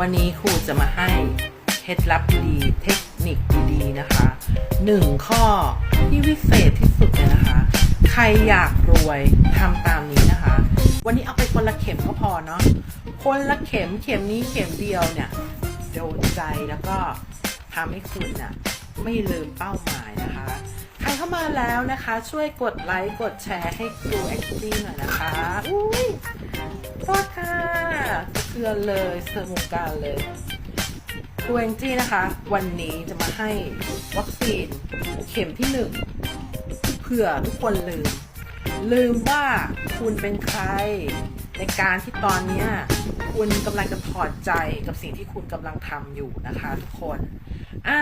วันนี้ครูจะมาให้เคล็ดลับดีๆเทคนิคดีๆนะคะหนึ่งข้อที่วิเศษที่สุดเลยนะคะ ใครอยากรวยทำตามนี้นะคะ วันนี้เอาไปคนละเข็มก็พอเนาะคนละเข็มเข็มนี้เข็มเดียวเนี่ยโดนใจแล้วก็ทำให้คุณน่ะไม่ลืมเป้าหมายนะคะ ใครเข้ามาแล้วนะคะ ช่วยกดไลค์กดแชร์ให้ครูแอคทีหน่อยนะคะอุ้ยโทษค่ะ เตือนเลยเตือนวงการเลยครูแองจี้นะคะ วันนี้จะมาให้วัคซีนเข็มที่หนึ่งเผื่อทุกคนลืม ลืมว่าคุณเป็นใคร ในการที่ตอนนี้คุณกำลังจะถอดใจกับสิ่งที่คุณกำลังทำอยู่นะคะ ทุกคนอ่า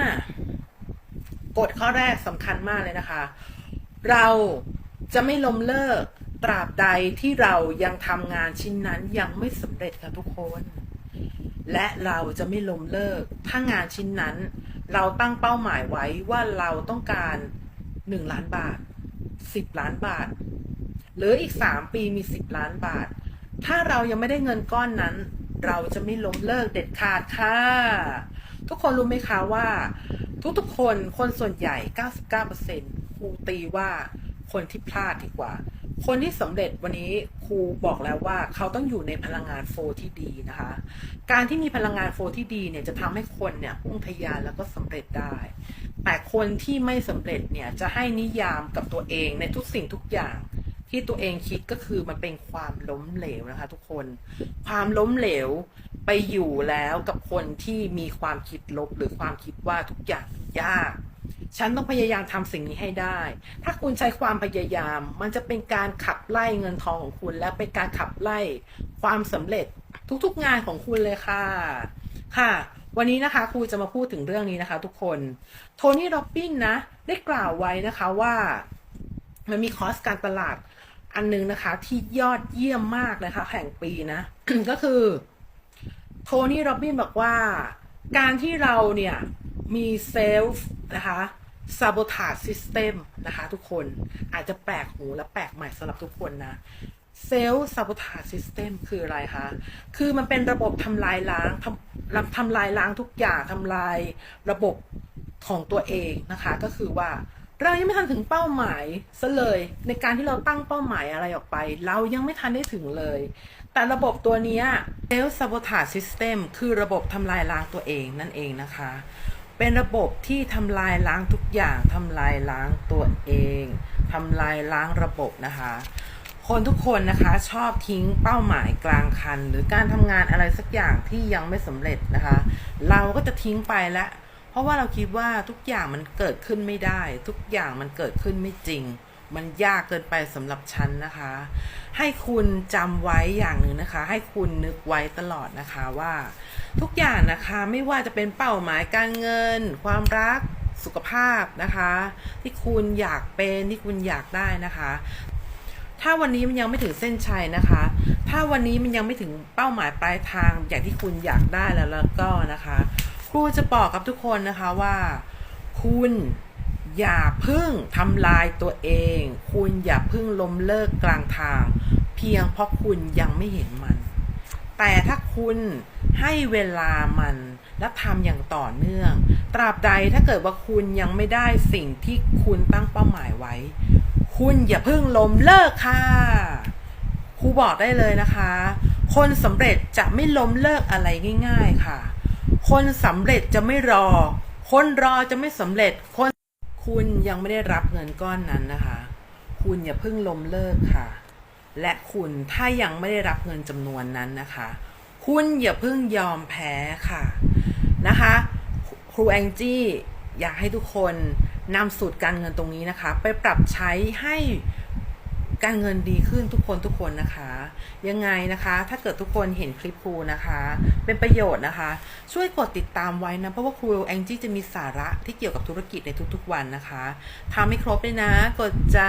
กฎข้อแรกสำคัญมากเลยนะคะ เราจะไม่ล้มเลิก ตราบใดที่เรายังทำงานชิ้นนั้นยังไม่สำเร็จค่ะทุกคน และเราจะไม่ล้มเลิก ถ้างานชิ้นนั้น เราตั้งเป้าหมายไว้ว่าเราต้องการหนึ่งล้านบาทสิบล้านบาท หรืออีกสามปีมีสิบล้านบาท ถ้าเรายังไม่ได้เงินก้อนนั้น เราจะไม่ล้มเลิกเด็ดขาดค่ะ ทุกคนรู้ไหมคะว่า ทุกๆคนคนส่วนใหญ่ 99%ครูตีว่าคนที่พลาดดีกว่า คนที่สำเร็จวันนี้ครูบอกแล้วว่าเขาต้องอยู่ในพลังงานโฟที่ดีนะคะ การที่มีพลังงานโฟที่ดีเนี่ยจะทำให้คนเนี่ยพุ่งทะยานแล้วก็สำเร็จได้ แต่คนที่ไม่สำเร็จเนี่ยจะให้นิยามกับตัวเองในทุกสิ่งทุกอย่างที่ตัวเองคิดก็คือมันเป็นความล้มเหลวนะคะ ทุกคน ความล้มเหลวไปอยู่แล้วกับคนที่มีความคิดลบหรือความคิดว่าทุกอย่างยาก ฉันต้องพยายามทำสิ่งนี้ให้ได้ ถ้าคุณใช้ความพยายาม มันจะเป็นการขับไล่เงินทองของคุณ และเป็นการขับไล่ความสำเร็จทุกๆงานของคุณเลยค่ะ ค่ะ วันนี้นะคะครูจะมาพูดถึงเรื่องนี้นะคะ ทุกคน โทนี่โรบบินนะได้กล่าวไว้นะคะว่า มันมีคอร์สการตลาดอันนึงนะคะ ที่ยอดเยี่ยมมากเลยค่ะแห่งปีนะ ก็คือโทนี่โรบบินบอกว่า การที่เราเนี่ยมีเซลฟ์นะคะ sabotage system นะคะทุกคนอาจจะแปลกหูและแปลกใหม่สำหรับทุกคนนะเซลล์ sabotage system คืออะไรคะ คือมันเป็นระบบทำลายล้างทำทำลายล้างทุกอย่างทำลายระบบของตัวเองนะคะ ก็คือว่าเรายังไม่ทันถึงเป้าหมายซะเลย ในการที่เราตั้งเป้าหมายอะไรออกไป เรายังไม่ทันได้ถึงเลย แต่ระบบตัวนี้ย self sabotage system คือระบบทำลายล้างตัวเองนั่นเองนะคะ เป็นระบบที่ทำลายล้างทุกอย่างทำลายล้างตัวเองทำลายล้างระบบนะคะ คนทุกคนนะคะชอบทิ้งเป้าหมายกลางคัน หรือการทำงานอะไรสักอย่างที่ยังไม่สำเร็จนะคะ เราก็จะทิ้งไปแล้วเพราะว่าเราคิดว่าทุกอย่างมันเกิดขึ้นไม่ได้ ทุกอย่างมันเกิดขึ้นไม่จริง มันยากเกินไปสำหรับฉันนะคะ ให้คุณจำไว้อย่างหนึ่งนะคะ ให้คุณนึกไว้ตลอดนะคะว่า ทุกอย่างนะคะไม่ว่าจะเป็นเป้าหมายการเงิน ความรักสุขภาพนะคะ ที่คุณอยากเป็นที่คุณอยากได้นะคะ ถ้าวันนี้มันยังไม่ถึงเส้นชัยนะคะ ถ้าวันนี้มันยังไม่ถึงเป้าหมายปลายทางอย่างที่คุณอยากได้แล้วแล้วก็นะคะ ครูจะบอกกับทุกคนนะคะว่า คุณ อย่าพึ่งทำลายตัวเอง คุณอย่าพึ่งล้มเลิกกลางทาง เพียงเพราะคุณยังไม่เห็นมัน แต่ถ้าคุณให้เวลามันและทำอย่างต่อเนื่อง ตราบใดถ้าเกิดว่าคุณยังไม่ได้สิ่งที่คุณตั้งเป้าหมายไว้ คุณอย่าพิ่งล้มเลิกค่ะครูบอกได้เลยนะคะ คนสำเร็จจะไม่ล้มเลิกอะไรง่าย ๆค่ะ คนสำเร็จจะไม่รอ คนรอจะไม่สำเร็จคน คุณยังไม่ได้รับเงินก้อนนั้นนะคะ คุณอย่าเพิ่งล้มเลิกค่ะ และคุณถ้ายังไม่ได้รับเงินจำนวนนั้นนะคะ คุณอย่าเพิ่งยอมแพ้ค่ะนะคะ ครูแองจี้อยากให้ทุกคนนำสูตรการเงินตรงนี้นะคะ ไปปรับใช้ให้ การเงินดีขึ้นทุกคนทุกคนนะคะ ยังไงนะคะ ถ้าเกิดทุกคนเห็นคลิปครูนะคะ เป็นประโยชน์นะคะ ช่วยกดติดตามไว้นะเพราะว่าครูแองจี้จะมีสาระที่เกี่ยวกับธุรกิจในทุกๆวันนะคะทำให้ครบเลยนะ กดใจ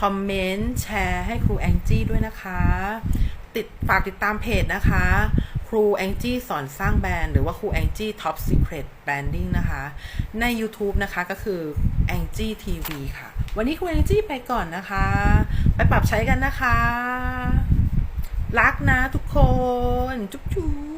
คอมเมนต์แชร์ให้ครูแองจี้ด้วยนะคะ ติดฝากติดตามเพจนะคะ ครูแองจี้สอนสร้างแบรนด์หรือว่าครูแองจี้ท็อปซีเครตแบรนดิ้งนะคะ ใน YouTube นะคะก็คือแองจี้ทีวีค่ะ วันนี้คุณเอนจี้ไปก่อนนะคะ ไปปรับใช้กันนะคะ รักนะทุกคน จุ๊บจุ๊บ